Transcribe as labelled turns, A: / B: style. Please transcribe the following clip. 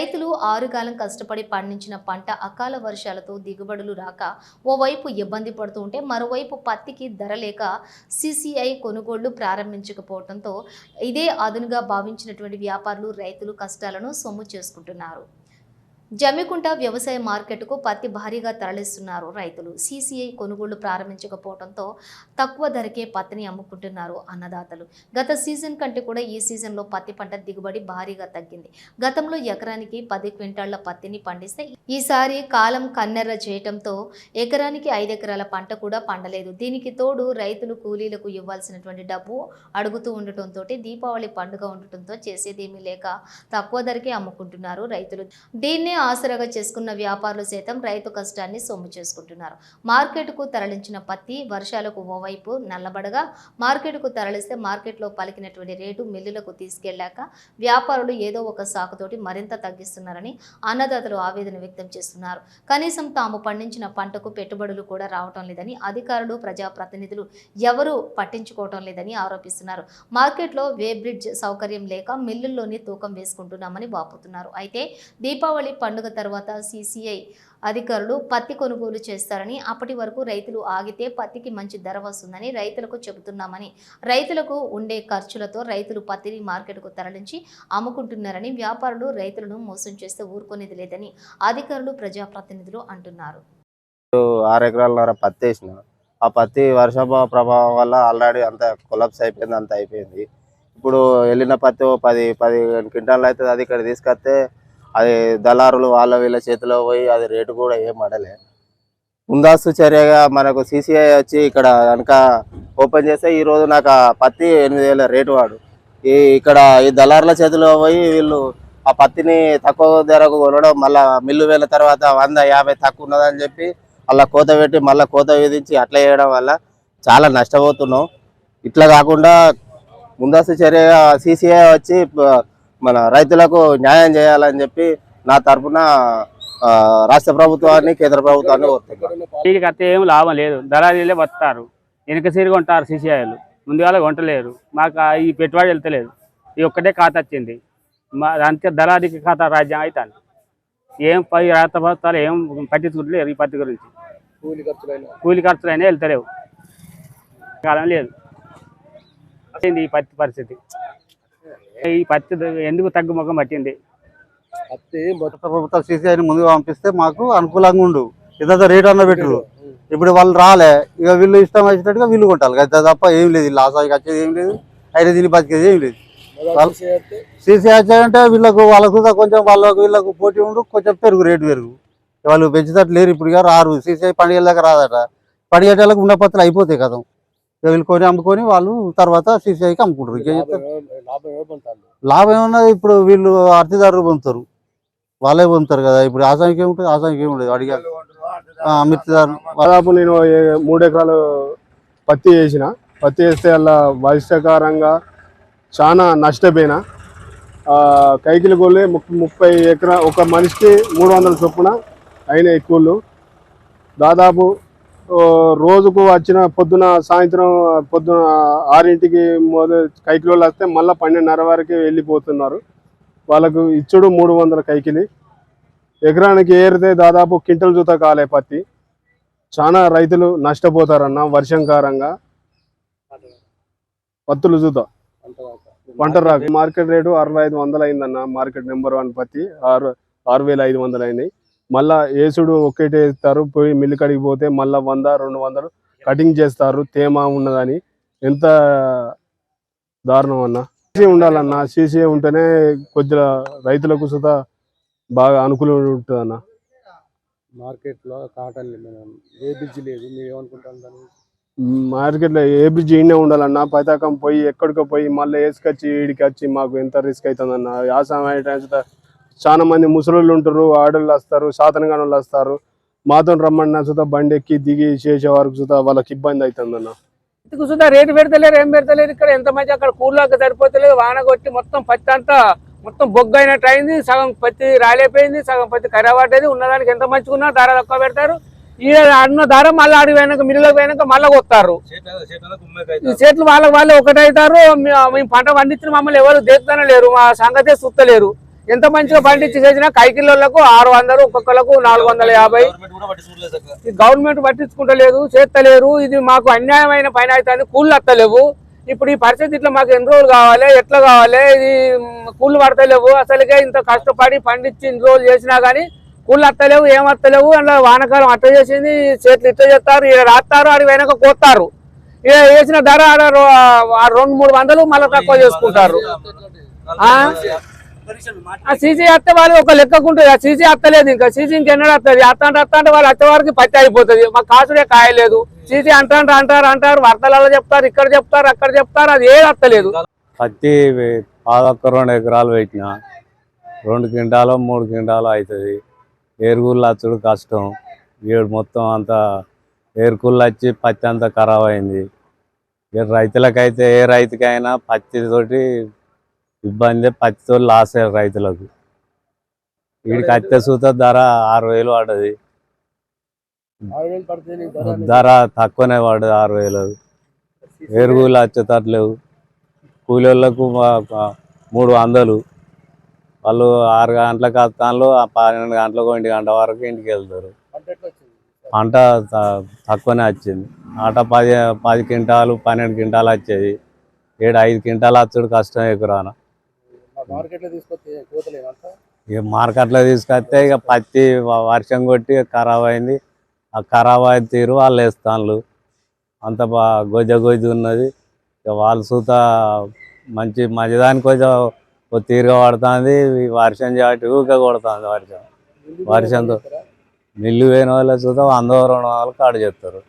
A: రైతులు ఆరుగాలం కష్టపడి పండించిన పంట అకాల వర్షాలతో దిగుబడులు రాక ఓవైపు ఇబ్బంది పడుతూ ఉంటే మరోవైపు పత్తికి ధర లేక సిసిఐ కొనుగోళ్ళు ప్రారంభించకపోవడంతో ఇదే అదునుగా భావించినటువంటి వ్యాపారులు రైతులు కష్టాలను సొమ్ము చేసుకుంటున్నారు. జమ్మికుంట వ్యవసాయ మార్కెట్కు పత్తి భారీగా తరలిస్తున్నారు రైతులు. సీసీఐ కొనుగోళ్ళు ప్రారంభించకపోవడంతో తక్కువ ధరకే పత్తిని అమ్ముకుంటున్నారు అన్నదాతలు. గత సీజన్ కంటే కూడా ఈ సీజన్లో పత్తి పంట దిగుబడి భారీగా తగ్గింది. గతంలో ఎకరానికి పది క్వింటాళ్ళ పత్తిని పండిస్తే ఈసారి కాలం కన్నెర్ర చేయటంతో ఎకరానికి ఐదు ఎకరాల పంట కూడా పండలేదు. దీనికి తోడు రైతులు కూలీలకు ఇవ్వాల్సినటువంటి డబ్బు అడుగుతూ ఉండటంతో దీపావళి పండుగ ఉండటంతో చేసేదేమీ లేక తక్కువ ధరకే అమ్ముకుంటున్నారు రైతులు. దీన్నే ఆసరాగా చేసుకున్న వ్యాపారులు సైతం రైతు కష్టాన్ని సొమ్ము చేసుకుంటున్నారు. మార్కెట్కు తరలించిన పత్తి వర్షాలకు ఓవైపు నల్లబడగా మార్కెట్కు తరలిస్తే మార్కెట్లో పలికినటువంటి రేటు మిల్లులకు తీసుకెళ్ళాక వ్యాపారులు ఏదో ఒక సాకుతోటి మరింత తగ్గిస్తున్నారని అన్నదాతలు ఆవేదన వ్యక్తం చేస్తున్నారు. కనీసం తాము పండించిన పంటకు పెట్టుబడులు కూడా రావటం లేదని అధికారులు ప్రజాప్రతినిధులు ఎవరూ పట్టించుకోవటం లేదని ఆరోపిస్తున్నారు. మార్కెట్లో వే బ్రిడ్జ్ సౌకర్యం లేక మిల్లుల్లోనే తూకం వేసుకుంటున్నామని వాపుతున్నారు. అయితే దీపావళి పండుగ తర్వాత సీసీఐ అధికారులు పత్తి కొనుగోలు చేస్తారని అప్పటి వరకు రైతులు ఆగితే పత్తికి మంచి ధర వస్తుందని రైతులకు చెబుతున్నామని రైతులకు ఉండే ఖర్చులతో రైతులు పత్తిని మార్కెట్కు తరలించి అమ్ముకుంటున్నారని వ్యాపారులు రైతులను మోసం చేస్తే ఊరుకునేది లేదని అధికారులు ప్రజాప్రతినిధులు అంటున్నారు.
B: ఆరు ఎకరాలన్నర పత్తి వేసిన ఆ పత్తి వర్ష ప్రభావం వల్ల ఆల్రెడీ అంత కొలాప్స్ అయిపోయింది అంత అయిపోయింది. ఇప్పుడు వెళ్ళిన పత్తి పది పది క్వింటాలు అవుతుంది అది ఇక్కడ తీసుకొస్తే అది దళారులు వాళ్ళ వీళ్ళ చేతిలో పోయి అది రేటు కూడా ఏం పడలే. ముందస్తు చర్యగా మనకు సీసీఐ వచ్చి ఇక్కడ కనుక ఓపెన్ చేస్తే ఈరోజు నాకు ఆ పత్తి ఎనిమిది వేల రేటు వాడు. ఈ ఇక్కడ ఈ దళారుల చేతిలో పోయి వీళ్ళు ఆ పత్తిని తక్కువ ధరకు కొనడం మళ్ళా మిల్లు వెళ్ళిన తర్వాత వంద యాభై తక్కువ ఉన్నదని చెప్పి అలా కోత పెట్టి మళ్ళీ కోత విధించి అట్లా చేయడం వల్ల చాలా నష్టపోతున్నాం. ఇట్లా కాకుండా ముందస్తు చర్యగా సీసీఐ వచ్చి మన రైతులకు న్యాయం చేయాలని చెప్పి నా తరఫున రాష్ట్ర ప్రభుత్వాన్ని కేంద్ర ప్రభుత్వాన్ని
C: వీళ్ళకి అత్తే ఏం లాభం లేదు. దళారీలే వస్తారు వెనక సీరు కొంటారు సీసీఐలు. ముందుగాల కొంటలేరు. మాకు ఈ పెట్టుబడి వెళ్తలేదు. ఈ ఒక్కటే ఖాతా వచ్చింది. మా అంతే దళారీకి ఖాతా రాజ్యం అవుతాను ఏం పై రాష్ట్ర ప్రభుత్వాలు ఏం పట్టించుకుంటలేరు ఈ పత్తి గురించి. కూలి ఖర్చులైనా? వెళ్తలేవు. కాలం లేదు. వచ్చింది ఈ పత్తి పరిస్థితి? ఈ పత్తి ఎందుకు తగ్గుముఖం పట్టింది?
D: పత్తి ప్రభుత్వం సీసీఐని ముందుగా పంపిస్తే మాకు అనుకూలంగా ఉండు. ఇదంతా రేట్ అన్న పెట్టరు ఇప్పుడు వాళ్ళు రాలే ఇక వీళ్ళు ఇష్టం వచ్చినట్టుగా వీళ్ళు కొంటారు. అంతే తప్ప ఏం లేదు లాస్ అయ్యి వచ్చేది ఏం లేదు అయితే దీన్ని బతికేది ఏం లేదు. సీసీఐ అంటే వీళ్ళకు వాళ్ళకు కూడా కొంచెం వాళ్ళకు వీళ్ళకు పోటీ ఉండు కొంచెం పెరుగు రేటు పెరుగు. వాళ్ళు పెంచుతట్టు లేరు ఇప్పుడు ఇక రారు. సీసీఐ పండుగల దాకా రాదట. పండుగ ఉన్న అయిపోతాయి కదా. కొని అమ్ముకొని వాళ్ళు తర్వాత సీసీఐకి అమ్ముకుంటారు. లాభం ఏమన్నది ఇప్పుడు వీళ్ళు అర్థదారులు పొందుతారు. వాళ్ళే పొందుతారు కదా. ఇప్పుడు ఆసానికి ఏముంటుంది? ఆసానికి ఏముండదు? అడిగారు. మిర్చిదారు
E: దాదాపు నేను మూడు ఎకరాలు పత్తి వేసిన. పత్తి వేస్తే అలా వర్షాకారంగా చాలా నష్టపోయినా. ఆ, కైకిలి గోళ్ళే ముప్పై ముప్పై ఎకరా ఒక మనిషికి మూడు వందల చొప్పున అయినాయి కూళ్ళు. దాదాపు రోజుకు వచ్చిన పొద్దున సాయంత్రం పొద్దున ఆరింటికి మొదలు కైకిలోళ్ళు వస్తే మళ్ళీ పన్నెండున్నర వరకు వెళ్ళిపోతున్నారు. వాళ్ళకు ఇచ్చుడు మూడు వందల కైకిలి. ఎకరానికి ఏరితే దాదాపు క్వింటల్ జూత కాలే పత్తి. చాలా రైతులు నష్టపోతారన్న వర్షంకారంగా. పత్తులు జూత. పంట రాకు. మార్కెట్ రేటు అరవై ఐదు వందలు అయిందన్న మార్కెట్ నెంబర్ వన్ పత్తి. ఆరు ఆరు వేల ఐదు వందలు అయినాయి మళ్ళా ఏసుడు ఒక్కటే వేస్తారు పోయి మిల్లు కడిగి పోతే మళ్ళా వంద రెండు వందలు కటింగ్ చేస్తారు. తేమ ఉన్నదని. ఎంత దారుణం అన్న. సీసీ ఉండాలన్న. సీసీ ఉంటేనే కొద్దిగా రైతులకు సుతా బాగా అనుకూలంగా ఉంటుంది అన్న
F: మార్కెట్లో కాటన్ ఏ బ్రిడ్జ్ లేదు. మీరు ఏమనుకుంటారు
E: మార్కెట్లో ఏ బ్రిడ్జ్ ఈయనే ఉండాలన్న. పతాకం పోయి ఎక్కడికో పోయి మళ్ళీ వేసుకొచ్చి ఈడికి వచ్చి మాకు ఎంత రిస్క్ అవుతుందన్న యాసం చాలా మంది ముసలోళ్ళు ఉంటారు ఆడోళ్ళు వస్తారు సాతనగాని వాళ్ళు వస్తారు. మాతో రమ్మన్నా సుతా బండి ఎక్కి దిగి చేసే వరకు సుతా వాళ్ళకి ఇబ్బంది అవుతుందన్న
C: పత్తికి సుధా రేటు పెడతలేరు ఏం పెడతలేరు? ఇక్కడ ఎంత మంచి అక్కడ కూలోకి సరిపోతలేదు వాన కొట్టి మొత్తం పత్తి అంతా మొత్తం బొగ్గు అయినట్టు అయింది సగం పత్తి రాలేపోయింది సగం పత్తి కరాబడ్డది ఉన్నదానికి ఎంత మంచిగా ధర తక్కువ పెడతారు. ఈ అన్న ధర మళ్ళీ అడిగి పోయినాక మిల్లులకు పోయినాక మళ్ళీ కొత్తారు. ఈ చేతులు వాళ్ళకి వాళ్ళే ఒకటవుతారు మేము పంట పండించిన మమ్మల్ని ఎవరు దేకుతానే లేరు మా సంగతే చూస్తలేరు. ఎంత మంచిగా పండించి చేసినా కైకిల్లోలకు ఆరు వందలు ఒక్కొక్కలకు నాలుగు వందల యాభై. ఈ గవర్నమెంట్ పట్టించుకుంటలేదు చేస్తలేరు ఇది మాకు అన్యాయమైన పని అవుతుంది కూళ్ళు వస్తలేవు ఇప్పుడు ఈ పరిస్థితి ఇట్లా మాకు ఎన్ని రోజులు కావాలి ఎట్లా కావాలి ఇది కూళ్ళు పడతలేవు. అసలుకే ఇంత కష్టపడి పండించి ఇన్ని రోజులు చేసినా కానీ కూళ్ళు వస్తలేవు ఏం వస్తలేవు అందులో వానకాలం అట్ట చేసింది చేతులు ఇట్ట చేస్తారు ఇక్కడ రాస్తారు ఆడి వెనక కోస్తారు. ఇక వేసిన ధర రెండు మూడు వందలు మళ్ళీ తక్కువ చేసుకుంటారు. ఆ? ఆ సీసీ అత్తే వాళ్ళు ఒక లెక్కకుంటుంది ఆ సీసీ అత్తలేదు ఇంకా. సీసీ ఇంకెన్నడూ వస్తుంది అత్త అంటే అత్త అంటే వాళ్ళు అత్తే వారికి పత్తి అయిపోతుంది. మాకు కాసుడే కాయలేదు సీసీ అంటారు అంటారు అంటారు. వార్తలలో చెప్తారు ఇక్కడ చెప్తారు అక్కడ చెప్తారు. అది ఏది అత్తలేదు
G: పత్తి పాదొక్క రెండు ఎకరాలు పెట్టిన. రెండు క్వింటాలు మూడు క్వింటాలు అవుతుంది ఏరుగుళ్ళు వచ్చుడు కష్టం. ఏడు మొత్తం అంతా ఏరుకుళ్ళు వచ్చి పత్తి అంతా ఖరాబ్ అయింది. రైతులకైతే ఏ రైతుకైనా పత్తితోటి ఇబ్బంది పత్తితో లాస్ అయ్యారు రైతులకు. వీడికి అత్తే సూత ధర ఆరు వేలు పడ్డది.
F: ధర
G: తక్కువనే పడ్డది ఆరు వేలు ఎరువులు వచ్చేటట్లేవు కూలీలకు మూడు వందలు. వాళ్ళు ఆరు గంటలకు వస్తాను పన్నెండు గంటలకు ఇంటి గంట వరకు ఇంటికి వెళ్తారు.
F: పంట
G: త- తక్కువనే వచ్చింది. ఆట పది పది క్వింటాలు పన్నెండు క్వింటాలు వచ్చేది. ఏడు ఐదు క్వింటాలు వచ్చాడు కష్టం ఎకరాన
F: మా మార్కెట్లో తీసుకొస్తే కోతలేదు అంతా
G: ఇక మార్కెట్లో తీసుకొస్తే ఇక పత్తి వర్షం కొట్టి ఖరాబ్ అయింది. ఆ ఖరాబ్ అయిన తీరు వాళ్ళు వేస్తాను అంత బా గొజ్జ గొజ్జ ఉన్నది. ఇక వాళ్ళు సూత మంచి మంచిదానికి కొంచెం ఓ తీరుగా పడుతుంది. వర్షం చాటి ఊకే కొడుతుంది వర్షం. వర్షంతో. మిల్లు పోయిన వాళ్ళు చూద్దాం వంద రెండు వందలు కాడు చేస్తారు.